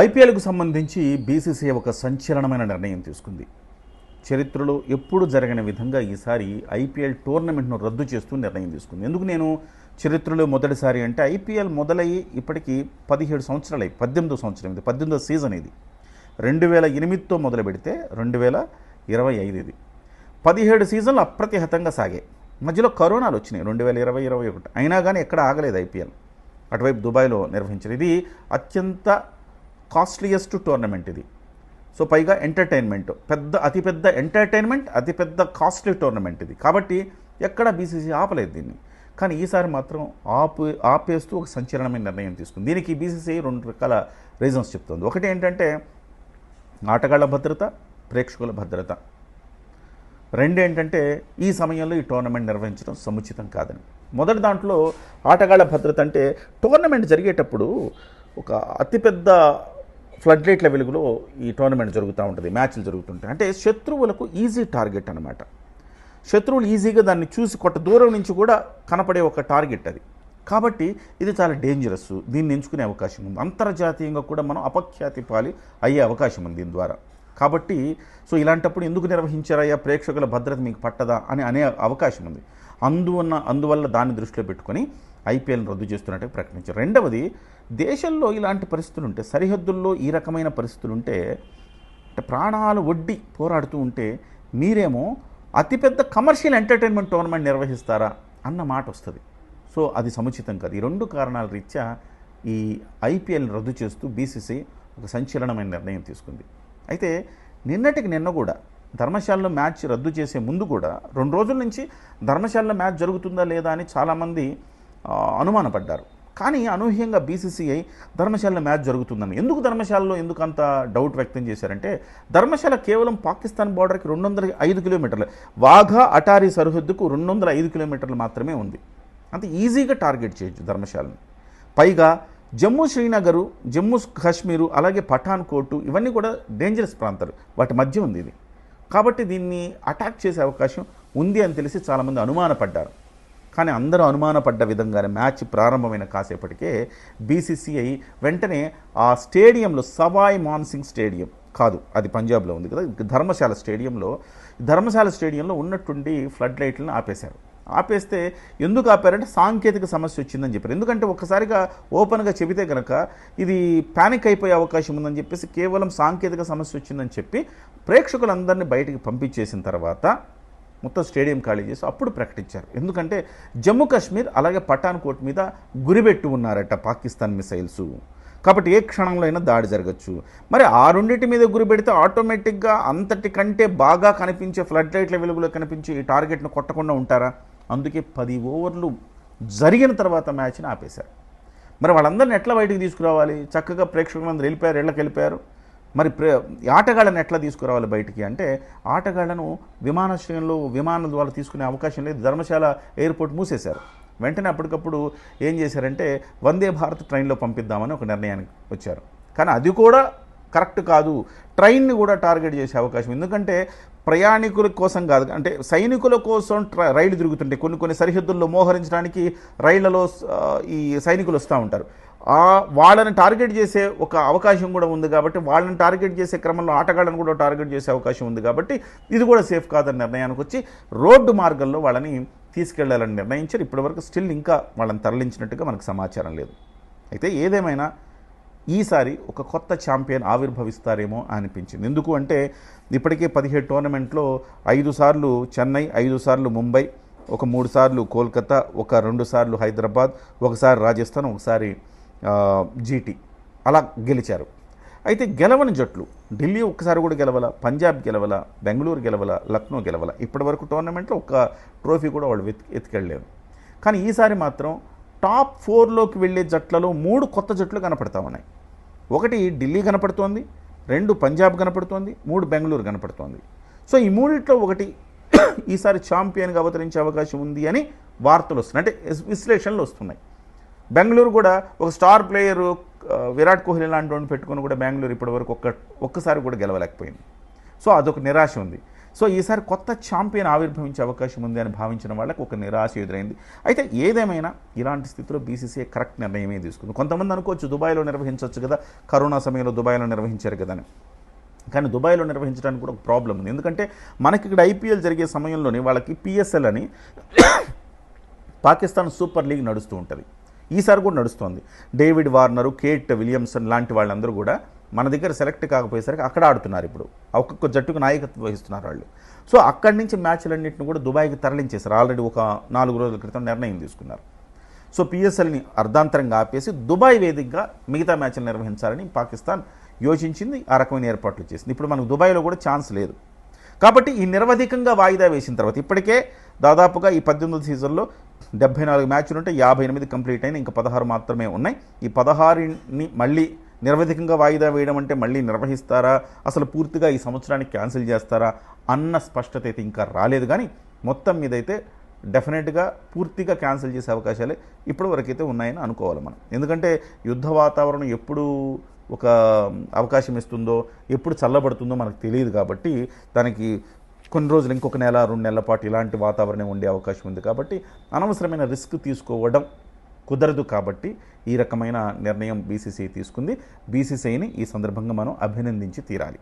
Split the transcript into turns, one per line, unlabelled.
ఐపీఎల్కు సంబంధించి బీసీసీఐ ఒక సంచలనమైన నిర్ణయం తీసుకుంది. చరిత్రలో ఎప్పుడు జరగని విధంగా ఈసారి ఐపీఎల్ టోర్నమెంట్ను రద్దు చేస్తూ నిర్ణయం తీసుకుంది. ఎందుకు నేను చరిత్రలో మొదటిసారి అంటే ఐపీఎల్ మొదలయ్యి ఇప్పటికీ పదిహేడు సంవత్సరాలు అయ్యి పద్దెనిమిదో సంవత్సరం ఇది పద్దెనిమిదో సీజన్ ఇది. రెండు వేల ఎనిమిదితో మొదలు పెడితే రెండు వేల ఇరవై ఐదు ఇది. పదిహేడు సీజన్లు అప్రతిహతంగా సాగాయి. మధ్యలో కరోనాలు వచ్చినాయి రెండు వేల ఇరవై ఇరవై ఒకటి. అయినా కానీ ఎక్కడ ఆగలేదు ఐపీఎల్. అటువైపు దుబాయ్లో నిర్వహించారు ఇది అత్యంత కాస్ట్లీయెస్ట్ టోర్నమెంట్ ఇది. సో పైగా ఎంటర్టైన్మెంట్. పెద్ద అతిపెద్ద ఎంటర్టైన్మెంట్ అతిపెద్ద కాస్ట్లీ టోర్నమెంట్ ఇది. కాబట్టి ఎక్కడ బీసీసీ ఆపలేదు దీన్ని. కానీ ఈసారి మాత్రం ఆపు ఆపేస్తూ ఒక సంచలనమైన నిర్ణయం తీసుకుంది. దీనికి బీసీసీ రెండు రకాల రీజన్స్ చెప్తుంది. ఒకటి ఏంటంటే ఆటగాళ్ళ భద్రత ప్రేక్షకుల భద్రత. రెండేంటంటే ఈ సమయంలో ఈ టోర్నమెంట్ నిర్వహించడం సముచితం కాదని. మొదటి దాంట్లో ఆటగాళ్ళ భద్రత అంటే టోర్నమెంట్ జరిగేటప్పుడు ఒక అతిపెద్ద ఫ్లడ్ లైట్ల వెలుగులో ఈ టోర్నమెంట్ జరుగుతూ ఉంటుంది మ్యాచ్లు జరుగుతుంటాయి. అంటే శత్రువులకు ఈజీ టార్గెట్ అనమాట శత్రువులు ఈజీగా దాన్ని చూసి కొట్ట దూరం నుంచి కూడా కనపడే ఒక టార్గెట్ అది. కాబట్టి ఇది చాలా డేంజరస్ దీన్ని ఎంచుకునే అవకాశం ఉంది. అంతర్జాతీయంగా కూడా మనం అపఖ్యాతి పాలి అయ్యే అవకాశం ఉంది దీని ద్వారా. కాబట్టి సో ఇలాంటప్పుడు ఎందుకు నిర్వహించారయ్యా? ప్రేక్షకుల భద్రత మీకు పట్టదా అని అనే అవకాశం ఉంది. అందువల్ల అందువల్ల దాన్ని దృష్టిలో పెట్టుకొని ఐపీఎల్ని రద్దు చేస్తున్నట్టు ప్రకటించారు. రెండవది దేశంలో ఇలాంటి పరిస్థితులు ఉంటే సరిహద్దుల్లో ఈ రకమైన పరిస్థితులు ఉంటే అంటే ప్రాణాలు ఒడ్డి పోరాడుతూ ఉంటే మీరేమో అతిపెద్ద కమర్షియల్ ఎంటర్టైన్మెంట్ టోర్నమెంట్ నిర్వహిస్తారా అన్న మాట వస్తుంది. సో అది సముచితం కాదు. ఈ రెండు కారణాల రీత్యా ఈ ఐపీఎల్ రద్దు చేస్తూ బీసీసీ ఒక సంచలనమైన నిర్ణయం తీసుకుంది. అయితే నిన్నటికి నిన్న కూడా ధర్మశాలలో మ్యాచ్ రద్దు చేసే ముందు కూడా రెండు రోజుల నుంచి ధర్మశాలలో మ్యాచ్ జరుగుతుందా లేదా అని చాలామంది అనుమానపడ్డారు. కానీ అనూహ్యంగా బీసీసీఐ ధర్మశాలలో మ్యాచ్ జరుగుతుందని. ఎందుకు ధర్మశాలలో ఎందుకు అంత డౌట్ వ్యక్తం చేశారంటే ధర్మశాల కేవలం పాకిస్తాన్ బార్డర్కి రెండు వందల ఐదు కిలోమీటర్లు వాఘా అటారీ సరిహద్దుకు రెండు వందల ఐదు కిలోమీటర్లు మాత్రమే ఉంది. అంత ఈజీగా టార్గెట్ చేయొచ్చు ధర్మశాలను. పైగా జమ్మూ శ్రీనగరు జమ్మూ కాశ్మీరు అలాగే పఠాన్ కోటు ఇవన్నీ కూడా డేంజరస్ ప్రాంతాలు. వాటి మధ్య ఉంది ఇది. కాబట్టి దీన్ని అటాక్ చేసే అవకాశం ఉంది అని తెలిసి చాలామంది అనుమానపడ్డారు. కానీ అందరూ అనుమానపడ్డ విధంగానే మ్యాచ్ ప్రారంభమైన కాసేపటికే బీసీసీఐ వెంటనే ఆ స్టేడియంలో సవాయ్ మాన్సింగ్ స్టేడియం కాదు అది పంజాబ్లో ఉంది కదా ధర్మశాల స్టేడియంలో ధర్మశాల స్టేడియంలో ఉన్నట్టుండి ఫ్లడ్ లైట్లను ఆపేశారు. ఆపేస్తే ఎందుకు ఆపారంటే సాంకేతిక సమస్య వచ్చిందని చెప్పారు. ఎందుకంటే ఒక్కసారిగా ఓపెన్గా చెబితే కనుక ఇది ప్యానిక్ అయిపోయే అవకాశం ఉందని చెప్పేసి కేవలం సాంకేతిక సమస్య వచ్చిందని చెప్పి ప్రేక్షకులందరినీ బయటికి పంపించేసిన తర్వాత మొత్తం స్టేడియం ఖాళీ చేసి అప్పుడు ప్రకటించారు. ఎందుకంటే జమ్మూ కాశ్మీర్ అలాగే పఠాన్కోట్ మీద గురిపెట్టి ఉన్నారట పాకిస్తాన్ మిసైల్స్. కాబట్టి ఏ క్షణంలో అయినా దాడి జరగచ్చు. మరి ఆ రెండింటి మీద గురి పెడితే ఆటోమేటిక్గా అంతటి కంటే బాగా కనిపించే ఫ్లడ్ లైట్ల వెలుగులో కనిపించే ఈ టార్గెట్ను కొట్టకుండా ఉంటారా? అందుకే పది ఓవర్లు జరిగిన తర్వాత మ్యాచ్ని ఆపేశారు. మరి వాళ్ళందరిని ఎట్లా బయటికి తీసుకురావాలి? చక్కగా ప్రేక్షకులందరూ వెళ్ళిపోయారు ఇళ్ళకి వెళ్ళిపోయారు మరి ప్ర ఆటగాళ్ళను ఆటగాళ్ళని ఎట్లా తీసుకురావాలి బయటికి అంటే ఆటగాళ్ళను విమానాశ్రయంలో విమానం ద్వారా తీసుకునే అవకాశం లేదు. ధర్మశాల ఎయిర్పోర్ట్ మూసేశారు. వెంటనే అప్పటికప్పుడు ఏం చేశారంటే వందే భారత్ ట్రైన్లో పంపిద్దామని ఒక నిర్ణయానికి వచ్చారు. కానీ అది కూడా కరెక్ట్ కాదు. ట్రైన్ని కూడా టార్గెట్ చేసే అవకాశం. ఎందుకంటే ప్రయాణికుల కోసం కాదు. అంటే సైనికుల కోసం ట్ర రైలు తిరుగుతుంటాయి. కొన్ని కొన్ని సరిహద్దుల్లో మోహరించడానికి రైళ్ళలో ఈ సైనికులు వస్తూ ఉంటారు. వాళ్ళని టార్గెట్ చేసే ఒక అవకాశం కూడా ఉంది కాబట్టి వాళ్ళని టార్గెట్ చేసే క్రమంలో ఆటగాళ్ళని కూడా టార్గెట్ చేసే అవకాశం ఉంది కాబట్టి ఇది కూడా సేఫ్ కాదని నిర్ణయానికి వచ్చి రోడ్డు మార్గంలో వాళ్ళని తీసుకెళ్ళాలని నిర్ణయించారు. ఇప్పటివరకు స్టిల్ ఇంకా వాళ్ళని తరలించినట్టుగా మనకు సమాచారం లేదు. అయితే ఏదేమైనా ఈసారి ఒక కొత్త ఛాంపియన్ ఆవిర్భవిస్తారేమో అనిపించింది. ఎందుకు అంటే ఇప్పటికే పదిహేడు టోర్నమెంట్లో ఐదు సార్లు చెన్నై ఐదు సార్లు ముంబై ఒక మూడు సార్లు కోల్కతా ఒక రెండు సార్లు హైదరాబాద్ ఒకసారి రాజస్థాన్ ఒకసారి జీటీ అలా గెలిచారు. అయితే గెలవని జట్లు ఢిల్లీ ఒక్కసారి కూడా గెలవల పంజాబ్ గెలవల బెంగళూరు గెలవల లక్నో గెలవల ఇప్పటివరకు టోర్నమెంట్లో ఒక్క ట్రోఫీ కూడా వాళ్ళు వెతికి ఎత్తుకెళ్ళలేరు కానీ ఈసారి మాత్రం టాప్ ఫోర్లోకి వెళ్ళే జట్లలో మూడు కొత్త జట్లు కనపడతా ఉన్నాయి. ఒకటి ఢిల్లీ కనపడుతోంది రెండు పంజాబ్ కనపడుతోంది మూడు బెంగళూరు కనపడుతోంది. సో ఈ మూడిట్లో ఒకటి ఈసారి ఛాంపియన్గా అవతరించే అవకాశం ఉంది అని వార్తలు వస్తున్నాయి. అంటే విశ్లేషణలు వస్తున్నాయి. బెంగళూరు కూడా ఒక స్టార్ ప్లేయరు విరాట్ కోహ్లీ లాంటి వాడిని పెట్టుకొని కూడా బెంగళూరు ఇప్పటివరకు ఒక్క ఒక్కసారి కూడా గెలవలేకపోయింది. సో అదొక నిరాశ ఉంది. సో ఈసారి కొత్త ఛాంపియన్ ఆవిర్భవించే అవకాశం ఉంది అని భావించిన వాళ్ళకి ఒక నిరాశ ఎదురైంది. అయితే ఏదేమైనా ఇలాంటి స్థితిలో బీసీసీఐ కరెక్ట్ నిర్ణయమే తీసుకుంది. కొంతమంది అనుకోవచ్చు దుబాయ్లో నిర్వహించవచ్చు కదా కరోనా సమయంలో దుబాయ్లో నిర్వహించారు కదా అని. కానీ దుబాయ్లో నిర్వహించడానికి కూడా ఒక ప్రాబ్లం ఉంది. ఎందుకంటే మనకి ఇక్కడ ఐపీఎల్ జరిగే సమయంలోనే వాళ్ళకి పిఎస్ఎల్ అని పాకిస్తాన్ సూపర్ లీగ్ నడుస్తూ ఉంటుంది. ఈసారి కూడా నడుస్తోంది. డేవిడ్ వార్నరు కేట్ విలియమ్సన్ లాంటి వాళ్ళందరూ కూడా మన దగ్గర సెలెక్ట్ కాకపోయేసరికి అక్కడ ఆడుతున్నారు ఇప్పుడు. ఒక్కొక్క జట్టుకు నాయకత్వం వహిస్తున్నారు వాళ్ళు. సో అక్కడి నుంచి మ్యాచ్లన్నింటిని కూడా దుబాయ్కి తరలించేశారు. ఆల్రెడీ ఒక నాలుగు రోజుల క్రితం నిర్ణయం తీసుకున్నారు. సో పిఎస్ఎల్ని అర్ధాంతరంగా ఆపేసి దుబాయ్ వేదికగా మిగతా మ్యాచ్లు నిర్వహించాలని పాకిస్తాన్ యోచించింది ఆ రకమైన ఏర్పాట్లు చేసింది. ఇప్పుడు మనకు దుబాయ్లో కూడా ఛాన్స్ లేదు. కాబట్టి ఈ నిరవధికంగా వాయిదా వేసిన తర్వాత ఇప్పటికే దాదాపుగా ఈ పద్దెనిమిది సీజన్లో డెబ్బై నాలుగు మ్యాచ్లు ఉంటే యాభై ఎనిమిది కంప్లీట్ అయిన ఇంకా పదహారు మాత్రమే ఉన్నాయి. ఈ పదహారుని మళ్ళీ నిరవధికంగా వాయిదా వేయడం అంటే మళ్ళీ నిర్వహిస్తారా? అసలు పూర్తిగా ఈ సంవత్సరానికి క్యాన్సిల్ చేస్తారా? అన్న స్పష్టత అయితే ఇంకా రాలేదు. కానీ మొత్తం మీద అయితే డెఫినెట్గా పూర్తిగా క్యాన్సిల్ చేసే అవకాశాలే ఇప్పటి వరకైతే ఉన్నాయని అనుకోవాలి మనం. ఎందుకంటే యుద్ధ వాతావరణం ఎప్పుడు ఒక అవకాశం ఇస్తుందో ఎప్పుడు చల్లబడుతుందో మనకు తెలియదు కాబట్టి దానికి కొన్ని రోజులు ఇంకొక నెల రెండు నెలల పాటు ఇలాంటి వాతావరణం ఉండే అవకాశం ఉంది కాబట్టి అనవసరమైన రిస్క్ తీసుకోవడం కుదరదు కాబట్టి ఈ రకమైన నిర్ణయం బీసీసీ తీసుకుంది. బీసీసీని ఈ సందర్భంగా మనం అభినందించి తీరాలి.